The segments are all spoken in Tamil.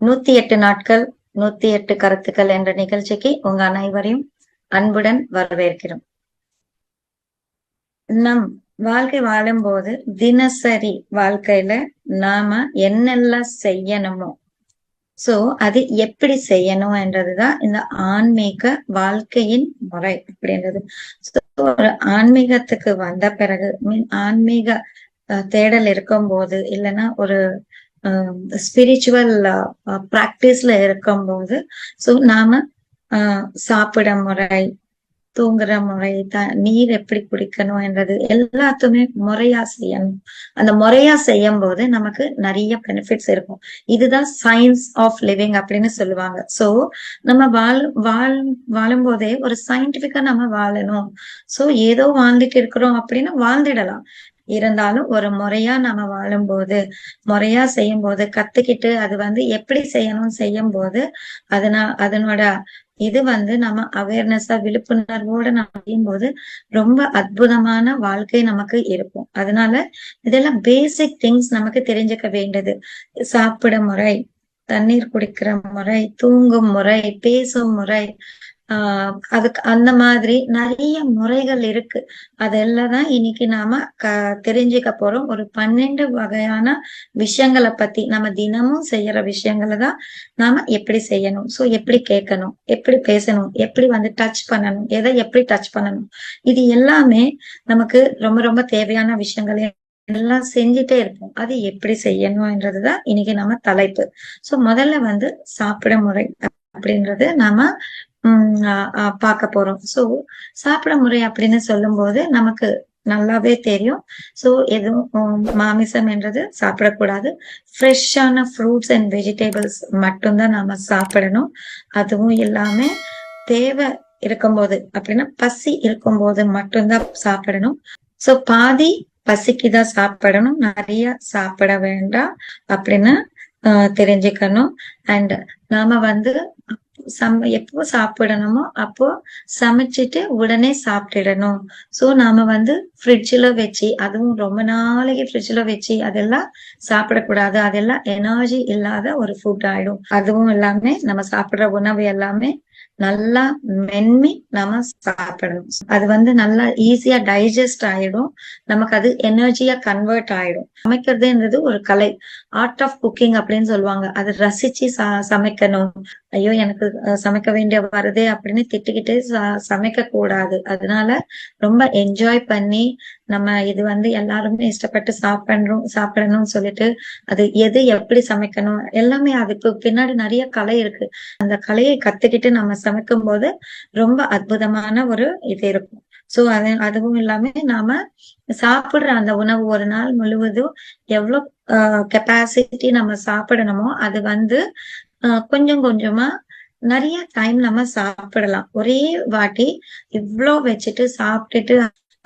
நூத்தி எட்டு நாட்கள் நூத்தி எட்டு கருத்துக்கள் என்ற நிகழ்ச்சிக்கு உங்க அனைவரையும் அன்புடன் வரவேற்கிறோம். நம் வாழ்க்கை வாழும்போது தினசரி வாழ்க்கையில நாம என்னெல்லாம் செய்யணுமோ சோ அது எப்படி செய்யணும் என்றதுதான் இந்த ஆன்மீக வாழ்க்கையின் முறை அப்படின்றது. ஒரு ஆன்மீகத்துக்கு வந்த பிறகு மீன் ஆன்மீக தேடல் தேடல் இருக்கும்போது இல்லைன்னா ஒரு ஸ்பிரிச்சுவல் ப்ராக்டிஸ்ல இருக்கும்போது ஸோ நாம சாப்பிட முறை தூங்குற முறை த நீர் எப்படி குடிக்கணும் என்றது எல்லாத்துமே முறையா செய்யணும். அந்த முறையா செய்யும் போது நமக்கு நிறைய பெனிஃபிட்ஸ் இருக்கும். இதுதான் சயின்ஸ் ஆஃப் லிவிங் அப்படின்னு சொல்லுவாங்க. சோ நம்ம வாழ் வாழ் வாழும்போதே ஒரு சயின்டிபிக்கா நம்ம வாழணும். சோ ஏதோ வாழ்ந்துட்டு இருக்கிறோம் அப்படின்னா வாழ்ந்துடலாம். இருந்தாலும் ஒரு முறையா நம்ம வாழும்போது முறையா செய்யும் போது கத்துக்கிட்டு அது வந்து எப்படி செய்யணும்னு செய்யும் போது அதனா அதனோட இது வந்து நம்ம அவேர்னஸா விழிப்புணர்வோட நம்ம செய்யும்போது ரொம்ப அற்புதமான வாழ்க்கை நமக்கு இருக்கும். அதனால இதெல்லாம் பேசிக் திங்ஸ் நமக்கு தெரிஞ்சுக்க வேண்டியது. சாப்பிட முறை தண்ணீர் குடிக்கிற முறை தூங்கும் முறை பேசும் முறை ஆஹ் அதுக்கு அந்த மாதிரி நிறைய முறைகள் இருக்கு. அதெல்லாம் தான் இன்னைக்கு நாம க தெரிஞ்சுக்க போறோம். ஒரு பன்னெண்டு வகையான விஷயங்களை பத்தி நம்ம தினமும் செய்யற விஷயங்களை தான் நாம எப்படி செய்யணும்? சோ எப்படி கேட்கணும்? எப்படி பேசணும்? எப்படி வந்து டச் பண்ணணும்? எதை எப்படி டச் பண்ணணும்? இது எல்லாமே நமக்கு ரொம்ப ரொம்ப தேவையான விஷயங்களே எல்லாம் செஞ்சுட்டே இருப்போம். அது எப்படி செய்யணும்ன்றதுதான் இன்னைக்கு நம்ம தலைப்பு. சோ முதல்ல வந்து சாப்பிட முறை அப்படின்றது நாம பார்க்க போறோம். சோ சாப்பிட முறை அப்படின்னு சொல்லும் போது நமக்கு நல்லாவே தெரியும். சோ எதுவும் மாமிசம் என்றது சாப்பிடக்கூடாது. ஃப்ரெஷ்ஷான ஃப்ரூட்ஸ் அண்ட் வெஜிடபிள்ஸ் மட்டும்தான் நாம சாப்பிடணும். அதுவும் இல்லாம தேவை இருக்கும்போது அப்படின்னா பசி இருக்கும்போது மட்டும்தான் சாப்பிடணும். சோ பாதி பசிக்கு தான் சாப்பிடணும். நிறைய சாப்பிட வேண்டாம் அப்படின்னு தெரிஞ்சுக்கணும். அண்ட் நாம வந்து சம் எப்போ சாப்பிடணுமோ அப்போ சமைச்சிட்டு உடனே சாப்பிட்டுடணும். சோ நாம வந்து ஃப்ரிட்ஜ்ல வச்சு அதுவும் ரொம்ப நாளைக்கு ஃப்ரிட்ஜ்ல வச்சு அதெல்லாம் சாப்பிடக்கூடாது. அதெல்லாம் எனர்ஜி இல்லாத ஒரு ஃபுட் ஆயிடும். அதுவும் எல்லாமே நம்ம சாப்பிடுற உணவு எல்லாமே நல்லா மென்மி நம்ம சாப்பிடணும். அது வந்து நல்லா ஈஸியா டைஜஸ்ட் ஆயிடும். நமக்கு அது எனர்ஜியா கன்வெர்ட் ஆயிடும். சமைக்கிறதுன்றது ஒரு கலை. ஆர்ட் ஆஃப் குக்கிங் அப்படின்னு சொல்லுவாங்க. அது ரசிச்சு ச சமைக்கணும். ஐயோ எனக்கு சமைக்க வேண்டிய வருதே அப்படின்னு திட்டிக்கிட்டு சமைக்க கூடாது. அதனால ரொம்ப என்ஜாய் பண்ணி நம்ம இது வந்து எல்லாருமே இஷ்டப்பட்டு சாப்பிடணும் சாப்பிடணும்னு சொல்லிட்டு அது எது எப்படி சமைக்கணும் எல்லாமே அதுக்கு பின்னாடி நிறைய கலை இருக்கு. அந்த கலையை கத்துக்கிட்டு நம்ம சமைக்கும் போது ரொம்ப அற்புதமான ஒரு இது இருக்கும். சோ அது அதுவும் இல்லாம நாம சாப்பிடுற அந்த உணவு ஒரு நாள் முழுவதும் எவ்வளவு கெப்பாசிட்டி நம்ம சாப்பிடணுமோ அது வந்து கொஞ்சம் கொஞ்சமா நிறைய டைம் நம்ம சாப்பிடலாம். ஒரே வாட்டி இவ்வளோ வச்சுட்டு சாப்பிட்டுட்டு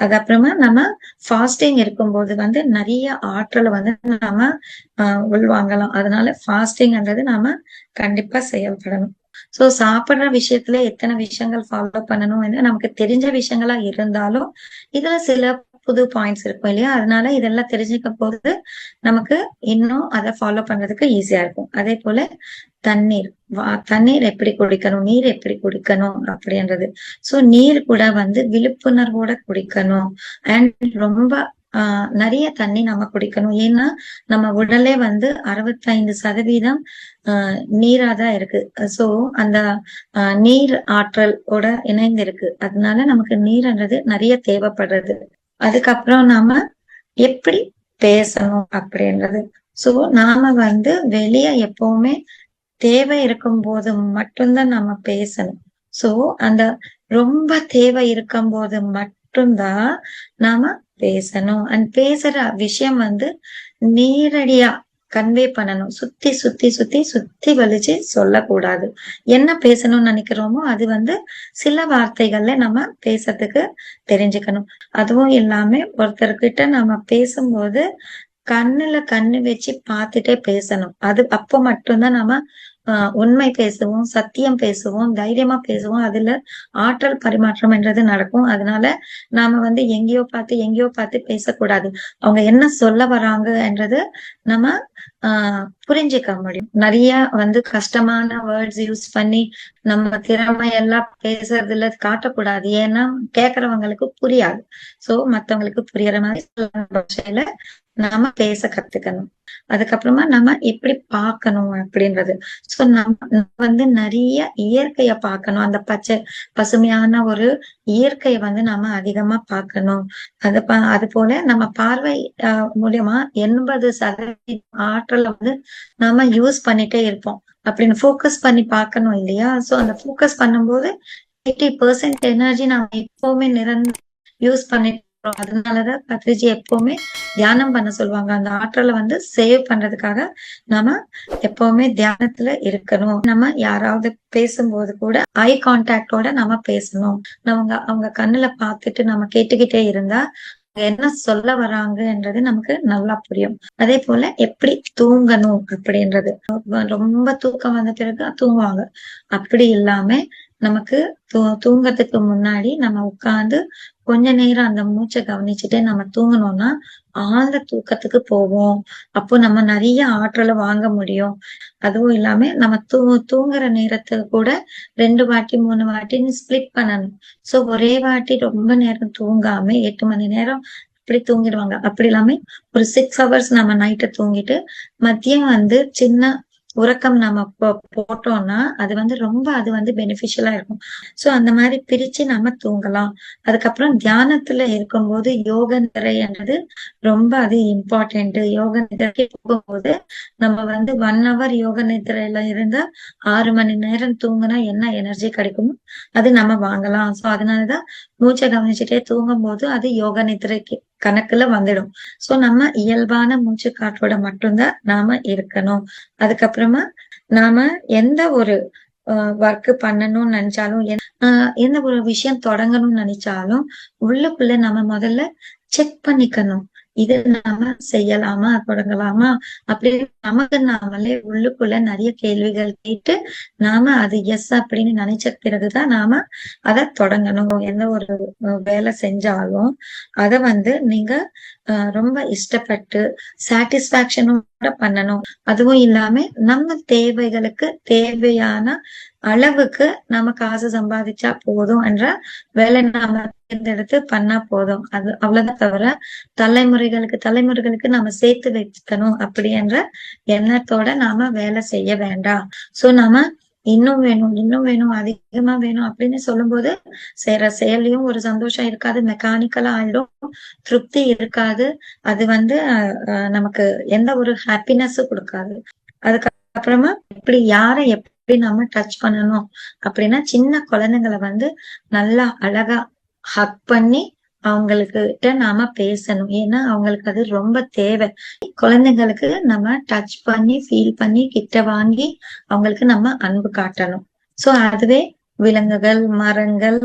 அதுக்கப்புறமா நம்ம ஃபாஸ்டிங் இருக்கும்போது வந்து நிறைய ஆற்றலை வந்து நம்ம உள்வாங்கலாம். அதனால ஃபாஸ்டிங்ன்றது நாம கண்டிப்பா செயல்படணும். சோ சாப்பிடுற விஷயத்துல எத்தனை விஷயங்கள் ஃபாலோ பண்ணணும் நமக்கு தெரிஞ்ச விஷயங்களா இருந்தாலும் இதுல சில புது பாயிண்ட்ஸ் இருக்கும் இல்லையா? அதனால இதெல்லாம் தெரிஞ்சுக்க போது நமக்கு இன்னும் அதை ஃபாலோ பண்றதுக்கு ஈஸியா இருக்கும். அதே போல தண்ணீர். தண்ணீர் எப்படி குடிக்கணும்? நீர் எப்படி குடிக்கணும்? அப்படின்றது. சோ நீர் கூட வந்து விழிப்புணர்வோட குடிக்கணும். அண்ட் ரொம்ப ஆஹ் நிறைய தண்ணி நம்ம குடிக்கணும். ஏன்னா நம்ம உடலே வந்து அறுபத்தைந்து சதவீதம் ஆஹ் நீரா தான் இருக்கு. சோ அந்த நீர் ஆற்றல் ஓட இணைந்து இருக்கு அதனால நமக்கு நீர்ன்றது நிறைய தேவைப்படுறது. அதுக்கப்புறம் நாம எப்படி பேசணும் அப்படின்றது. சோ நாம வந்து வெளியே எப்பவுமே தேவை இருக்கும் போது மட்டும்தான் நம்ம பேசணும். சோ அந்த ரொம்ப தேவை இருக்கும் போது மட்டும்தான் நாம பேசணும். அண்ட் பேசுற விஷயம் வந்து நேரடியா கன்வே பண்ணணும். சுத்தி சுத்தி சுத்தி சுத்தி வலிச்சு சொல்லக்கூடாது. என்ன பேசணும்னு நினைக்கிறோமோ அது வந்து சில வார்த்தைகள்ல நம்ம பேசுறதுக்கு தெரிஞ்சுக்கணும். அதுவும் இல்லாம ஒருத்தர்கிட்ட நம்ம பேசும்போது கண்ணுல கண்ணு வச்சு பார்த்துட்டே பேசணும். அது அப்போ மட்டும்தான் நம்ம உண்மை பேசுவோம் சத்தியம் பேசுவோம் தைரியமா பேசுவோம். அதுல ஆற்றல் பரிமாற்றம் என்றது நடக்கும். அதனால நாம வந்து எங்கேயோ பார்த்து எங்கேயோ பார்த்து பேசக்கூடாது. அவங்க என்ன சொல்ல வராங்க என்றது நம்ம ஆஹ் புரிஞ்சுக்க முடியும். நிறைய வந்து கஷ்டமான வேர்ட்ஸ் யூஸ் பண்ணி நம்ம திறமை எல்லாம் பேசுறதுல காட்டக்கூடாது. ஏன்னா கேக்குறவங்களுக்கு புரியாது. சோ மத்தவங்களுக்கு புரியற மாதிரி பாஷையில நாம பேச கத்துக்கணும். அதுக்கப்புறமா நம்ம எப்படி பார்க்கணும் அப்படின்றது. சோ நம்ம வந்து நிறைய இயற்கைய பார்க்கணும். அந்த பச்சை பசுமையான ஒரு இயற்கையை வந்து நாம அதிகமா பார்க்கணும். அது அது போல நம்ம பார்வை ஆஹ் மூலியமா எண்பது சதவீதம் ஆற்றலை வந்து நாம யூஸ் பண்ணிட்டே இருப்போம். அப்படின்னு ஃபோக்கஸ் பண்ணி பார்க்கணும் இல்லையா? சோ அந்த ஃபோக்கஸ் பண்ணும்போது எயிட்டி பர்சன்ட் எனர்ஜி நாம எப்பவுமே நிரந்தர யூஸ் பண்ணிட்டு இருக்கோம். அதனாலதான் பத்ரிஜி எப்பவுமே தியானம் பண்ண சொல்லுவாங்க. அந்த ஆற்றலை வந்து சேவ் பண்றதுக்காக நாம எப்பவுமே தியானத்துல இருக்கணும். நம்ம யாராவது பேசும்போது கூட ஐ கான்டாக்டோட நம்ம பேசணும். அவங்க அவங்க கண்ணுல பார்த்துட்டு நம்ம கேட்டுக்கிட்டே இருந்தா என்ன சொல்ல வராங்கன்றது நமக்கு நல்லா புரியும். அதே போல எப்படி தூங்கணும் அப்படின்றது. ரொம்ப தூக்கம் வந்த பிறகு தூங்குவாங்க. அப்படி இல்லாம நமக்கு தூ- தூங்கறதுக்கு முன்னாடி நம்ம உட்கார்ந்து கொஞ்ச நேரம் அந்த மூச்சை கவனிச்சுட்டு நம்ம தூங்கணும்னா ஆழ்ந்த தூக்கத்துக்கு போவோம். அப்போ நம்ம நிறைய ஆற்றலை வாங்க முடியும். அதுவும் இல்லாம நம்ம தூ தூங்குற நேரத்துக்கு கூட ரெண்டு வாட்டி மூணு வாட்டின்னு ஸ்பிளிட் பண்ணணும். சோ ஒரே வாட்டி ரொம்ப நேரம் தூங்காம எட்டு மணி நேரம் அப்படி தூங்கிடுவாங்க. அப்படி இல்லாம ஒரு சிக்ஸ் ஹவர்ஸ் நம்ம நைட்டை தூங்கிட்டு மதியம் வந்து சின்ன உறக்கம் நம்ம போ- போட்டோம்னா அது வந்து ரொம்ப அது வந்து பெனிஃபிஷியலா இருக்கும். சோ அந்த மாதிரி பிரிச்சு நம்ம தூங்கலாம். அதுக்கப்புறம் தியானத்துல இருக்கும்போது யோக நிறைன்றது ரொம்ப அது இம்பார்ட்டன்ட் யோக நிதிரைக்கு போகும்போது நம்ம வந்து ஒன் ஹவர் யோக நிதிரையில இருந்தா ஆறு மணி நேரம் தூங்குனா என்ன எனர்ஜி கிடைக்குமோ அது நம்ம வாங்கலாம். சோ அதனாலதான் மூச்சை கவனிச்சுட்டே தூங்கும் போது அது யோக நிதிரைக்கு கணக்குல வந்துடும். சோ நம்ம இயல்பான மூச்சு காற்றோட மட்டும்தான் நாம இருக்கணும். அதுக்கப்புறமா நாம எந்த ஒரு ஒர்க் பண்ணணும்னு நினைச்சாலும் எந்த- ஆஹ் எந்த ஒரு விஷயம் தொடங்கணும்னு நினைச்சாலும் உள்ளுக்குள்ள நம்ம முதல்ல செக் பண்ணிக்கணும். இது நாம செய்யலாமா? தொடங்கலாமா? அப்படின்னு நமக்கு நாமளே உள்ளுக்குள்ள நிறைய கேள்விகள் கேட்டு நாம அது எஸ் அப்படின்னு நினைச்ச பிறகுதான் நாம அதை தொடங்கணும். எந்த ஒரு வேலை செஞ்சாலும் அத வந்து நீங்க ரொம்ப இஷ்டப்பட்டு சாட்டிஸ்பாக்சனோட பண்ணணும். அதுவும் இல்லாம நம்ம தேவைகளுக்கு தேவையான அளவுக்கு நம்ம காசு சம்பாதிச்சா போதும் என்ற வேலை நாம தேர்ந்தெடுத்து பண்ணா போதும். அது அவ்வளவுதான் தவிர தலைமுறைகளுக்கு தலைமுறைகளுக்கு நாம சேர்த்து வைக்கணும் அப்படி என்ற எண்ணத்தோட நாம வேலை செய்ய வேண்டாம். சோ நாம இன்னும் வேணும் இன்னும் வேணும் அதிகமா வேணும் அப்படின்னு சொல்லும்போது செய்யற செயல்லையும் ஒரு சந்தோஷம் இருக்காது மெக்கானிக்கலா ஆயிடும் திருப்தி இருக்காது. அது வந்து நமக்கு எந்த ஒரு ஹாப்பினஸும் கொடுக்காது. அதுக்கப்புறமா இப்படி யாரை எப்படி நம்ம டச் பண்ணணும் அப்படின்னா சின்ன குழந்தைங்களை வந்து நல்லா அழகா ஹக் பண்ணி அவங்களுக்கு நாம பேசணும். ஏன்னா அவங்களுக்கு அது ரொம்ப தேவை. குழந்தைங்களுக்கு நம்ம டச் பண்ணி ஃபீல் பண்ணி கிட்ட வாங்கி அவங்களுக்கு நம்ம அன்பு காட்டணும். சோ அதுவே விலங்குகள் மரங்கள்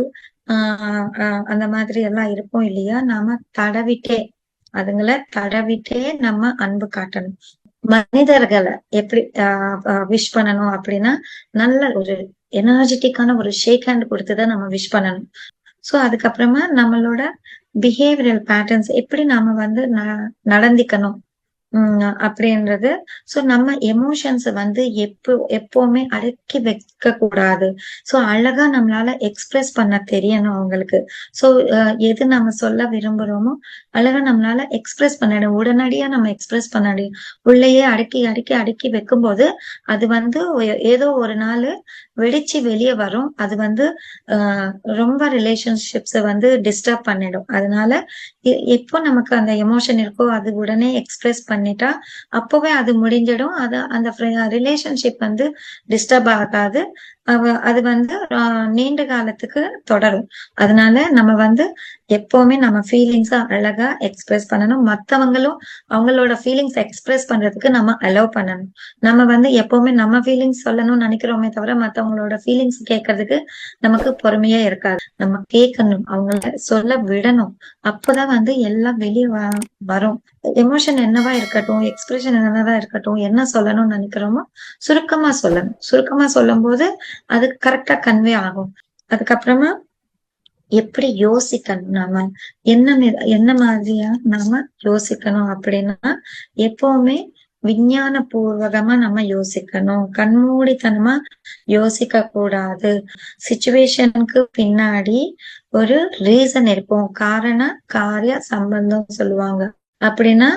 ஆஹ் அந்த மாதிரி எல்லாம் இருக்கும் இல்லையா? நாம தடவிட்டே அதுங்களை தடவிட்டே நம்ம அன்பு காட்டணும். மனிதர்களை எப்படி விஷ் பண்ணணும் அப்படின்னா நல்ல ஒரு எனர்ஜெட்டிக்கான ஒரு ஷேக் ஹேண்ட் கொடுத்துதான் நம்ம விஷ் பண்ணணும். சோ அதுக்கப்புறமா நம்மளோட பிஹேவியரல் பேட்டர்ன்ஸ் எப்படி நாம வந்து ந- அப்படின்றது. சோ நம்ம எமோஷன்ஸ் வந்து எப்போ எப்பவுமே அடக்கி வைக்க கூடாது சோ அழகா நம்மளால எக்ஸ்பிரஸ் பண்ண தெரியணும் அவங்களுக்கு. சோ எது நம்ம சொல்ல விரும்புறோமோ அழகா நம்மளால எக்ஸ்பிரஸ் பண்ணிடும் உடனடியா நம்ம எக்ஸ்பிரஸ் பண்ண முடியும். உள்ளேயே அடக்கி அடக்கி அடக்கி வைக்கும்போது அது வந்து ஏதோ ஒரு நாள் வெடிச்சு வெளியே வரும். அது வந்து ரொம்ப ரிலேஷன்ஷிப்ஸை வந்து டிஸ்டர்ப் பண்ணிடும். அதனால எ- எப்போ நமக்கு அந்த எமோஷன் இருக்கோ அது உடனே எக்ஸ்பிரஸ் பண்ணிட்டா அப்பவே அது முடிஞ்சிடும். அது அந்த ரிலேஷன்ஷிப் வந்து டிஸ்டர்ப் ஆகாது. அது வந்து நீண்ட காலத்துக்கு தொடரும். அதனால நம்ம வந்து எப்பவுமே நம்ம ஃபீலிங்ஸ அழகா எக்ஸ்பிரஸ் பண்ணணும். மத்தவங்களும் அவங்களோட ஃபீலிங்ஸ் எக்ஸ்பிரஸ் பண்றதுக்கு நம்ம அலோவ் பண்ணணும். நம்ம வந்து எப்பவுமே நம்ம ஃபீலிங்ஸ் சொல்லணும்னு நினைக்கிறோமே தவிர மத்தவங்களோட ஃபீலிங்ஸ் கேட்கறதுக்கு நமக்கு பொறுமையா இருக்காது. நம்ம கேட்கணும். அவங்கள சொல்ல விடணும். அப்பதான் வந்து எல்லாம் வெளியே வரும். எமோஷன் என்னவா இருக்கட்டும் எக்ஸ்பிரஷன் என்னவா இருக்கட்டும் என்ன சொல்லணும்னு நினைக்கிறோமோ சுருக்கமா சொல்லணும். சுருக்கமா சொல்லும் போது அது கரெக்டா கன்வே ஆகும். அதுக்கப்புறமா எப்படி யோசிக்கணும் நாம? என்ன என்ன மாதிரியா நாம யோசிக்கணும் அப்படின்னா எப்பவுமே விஞ்ஞான பூர்வகமா நம்ம யோசிக்கணும். கண்மூடித்தனமா யோசிக்க கூடாது. சுச்சுவேஷனுக்கு பின்னாடி ஒரு ரீசன் இருக்கும். காரண காரிய சம்பந்தம் சொல்லுவாங்க. அப்படின்னா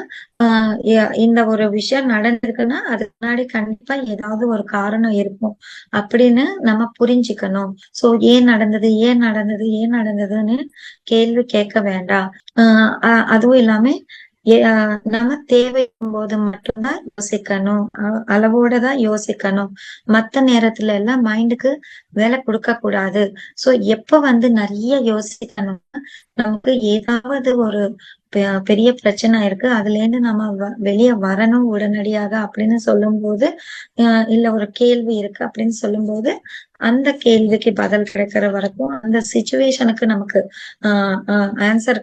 ஆஹ் இந்த ஒரு விஷயம் நடந்திருக்குன்னா அதுக்கு முன்னாடி கண்டிப்பா ஏதாவது ஒரு காரணம் இருக்கும். அப்படின்னு நம்ம புரிஞ்சுக்கணும். சோ ஏன் நடந்தது ஏன் நடந்தது ஏன் நடந்ததுன்னு கேள்வி கேட்க வேண்டாம். ஆஹ் அதுவும் இல்லாம நம்ம தேவைக்கும் போது மட்டும்தான் யோசிக்கணும். அளவோட தான் யோசிக்கணும். மத்த நேரத்துல எல்லாம் மைண்டுக்கு வேலை கொடுக்க கூடாது. சோ எப்ப வந்து நிறைய யோசிக்கணும்னா நமக்கு ஏதாவது ஒரு பெரிய பிரச்சனை இருக்கு. அதுல இருந்து நம்ம வெளியே வரணும் உடனடியாக அப்படின்னு சொல்லும் போது இல்ல ஒரு கேள்வி இருக்கு அப்படின்னு சொல்லும் போது அந்த கேள்விக்கு பதில் கிடைக்கிற வரைக்கும் அந்த சுச்சுவேஷனுக்கு நமக்கு ஆஹ் ஆன்சர்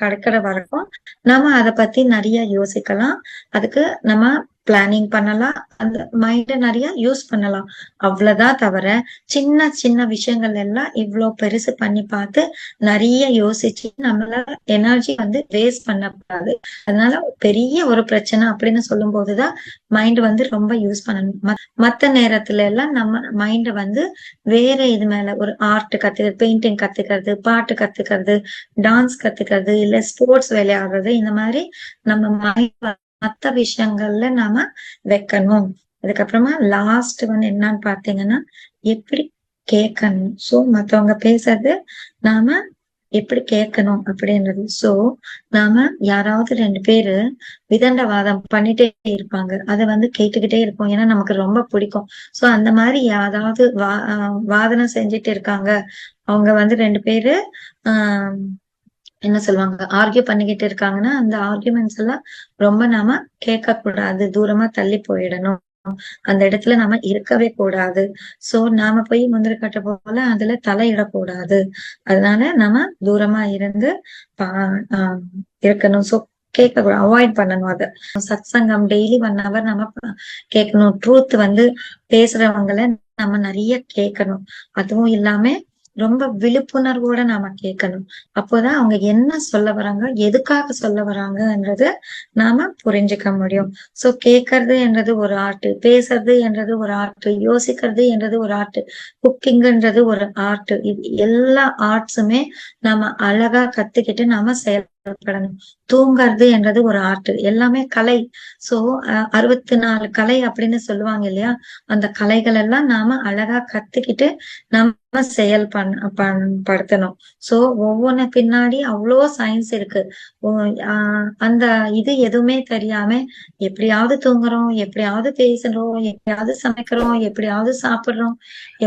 கிடைக்கிற வரைக்கும் நம்ம அதை பத்தி நிறைய யோசிக்கலாம். அதுக்கு நம்ம பிளானிங் பண்ணலாம். அந்த மைண்ட நிறைய யூஸ் பண்ணலாம். அவ்வளவுதான் தவிர சின்ன சின்ன விஷயங்கள் எல்லாம் இவ்வளோ பெருசு பண்ணி பார்த்து நிறைய யோசிச்சு நம்மள எனர்ஜி வந்து வேஸ்ட் பண்ணக்கூடாது. அதனால பெரிய ஒரு பிரச்சனை அப்படின்னு சொல்லும் போதுதான் மைண்ட் வந்து ரொம்ப யூஸ் பண்ணணும். மத்த நேரத்துல எல்லாம் நம்ம மைண்டை வந்து வேற இது மேல ஒரு ஆர்ட் கத்துக்கிறது பெயிண்டிங் கத்துக்கிறது பாட்டு கத்துக்கிறது டான்ஸ் கத்துக்கிறது இல்ல ஸ்போர்ட்ஸ் விளையாடுறது இந்த மாதிரி நம்ம மைண்ட் மத்த விஷயங்கள்ல நாம வைக்கணும். அதுக்கப்புறமா லாஸ்ட் வந்து என்னன்னு பாத்தீங்கன்னா எப்படி கேட்கணும்? சோ மத்தவங்க பேசுறது நாம எப்படி கேட்கணும் அப்படின்றது. சோ நாம யாராவது ரெண்டு பேரு விதண்டவாதம் பண்ணிட்டே இருப்பாங்க. அதை வந்து கேட்டுக்கிட்டே இருப்போம். ஏன்னா நமக்கு ரொம்ப பிடிக்கும். சோ அந்த மாதிரி யாராவது வா வாதனம் செஞ்சுட்டு இருக்காங்க. அவங்க வந்து ரெண்டு பேரு ஆஹ் என்ன சொல்லுவாங்க ஆர்கியூ பண்ணிக்கிட்டு இருக்காங்கன்னா அந்த ஆர்கியூமெண்ட்ஸ் எல்லாம் ரொம்ப நாம கேட்க கூடாது தூரமா தள்ளி போயிடணும். அந்த இடத்துல நாம இருக்கவே கூடாது. சோ நாம போய் முந்திரி கட்ட போல அதுல தலையிடக்கூடாது. அதனால நாம தூரமா இருந்து பா இருக்கணும். சோ கேட்க அவாய்ட் பண்ணணும் அதை. சத் சங்கம் டெய்லி ஒன் ஹவர் நம்ம கேட்கணும். ட்ரூத் வந்து பேசுறவங்கள நம்ம நிறைய கேட்கணும். அதுவும் இல்லாம ரொம்ப விழிப்புணர்வோட நாம கேட்கணும். அப்போதான் அவங்க என்ன சொல்ல வராங்க எதுக்காக சொல்ல வராங்கன்றத நாம புரிஞ்சுக்க முடியும். சோ கேட்கறது என்றது ஒரு ஆர்ட் பேசுறது என்றது ஒரு ஆர்ட் யோசிக்கிறது என்றது ஒரு ஆர்ட் குக்கிங்ன்றது ஒரு ஆர்ட். இது எல்லா ஆர்ட்ஸுமே நாம அழகா கத்துக்கிட்டு நாம செயல் தூங்குறது என்றது ஒரு ஆர்ட். எல்லாமே கலை. சோ அறுபத்தி நாலு கலை அப்படின்னு சொல்லுவாங்க இல்லையா? அந்த கலைகள் எல்லாம் நாம அழகா கத்துக்கிட்டு நம்ம செயல் பண் படுத்தணும். சோ ஒவ்வொன்னு பின்னாடி அவ்வளோ சயின்ஸ் இருக்கு. அந்த இது எதுவுமே தெரியாம எப்படியாவது தூங்குறோம் எப்படியாவது பேசுறோம் எப்படியாவது சமைக்கிறோம் எப்படியாவது சாப்பிடுறோம்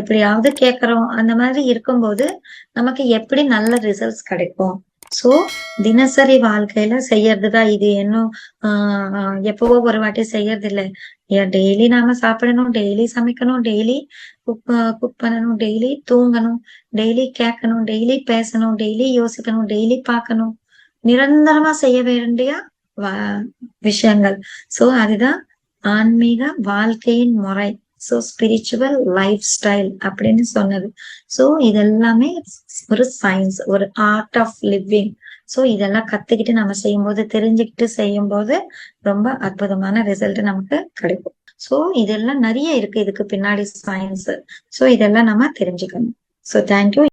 எப்படியாவது கேட்கறோம். அந்த மாதிரி இருக்கும்போது நமக்கு எப்படி நல்ல ரிசல்ட்ஸ் கிடைக்கும்? சோ தினசரி வாழ்க்கையில செய்யறதுதான் இது. இன்னும் ஆஹ் எப்பவோ ஒரு வாட்டி செய்யறது இல்ல டெய்லி நாம சாப்பிடணும் டெய்லி சமைக்கணும் டெய்லி குக் குக் பண்ணணும் டெய்லி தூங்கணும் டெய்லி கேட்கணும் டெய்லி பேசணும் டெய்லி யோசிக்கணும் டெய்லி பார்க்கணும். நிரந்தரமா செய்ய வேண்டிய விஷயங்கள். சோ அதுதான் ஆன்மீக வாழ்க்கையின் முறை. சோ ஸ்பிரிச்சுவல் லைஃப் ஸ்டைல் அப்படின்னு சொன்னது. சோ இதெல்லாமே ஒரு சயின்ஸ் ஒரு ஆர்ட் ஆஃப் லிவிங் சோ இதெல்லாம் கத்துக்கிட்டு நம்ம செய்யும் போது தெரிஞ்சுக்கிட்டு செய்யும் போது ரொம்ப அற்புதமான ரிசல்ட் நமக்கு கிடைக்கும். சோ இதெல்லாம் நிறைய இருக்கு. இதுக்கு பின்னாடி சயின்ஸ் சோ இதெல்லாம் நம்ம தெரிஞ்சுக்கணும். So thank you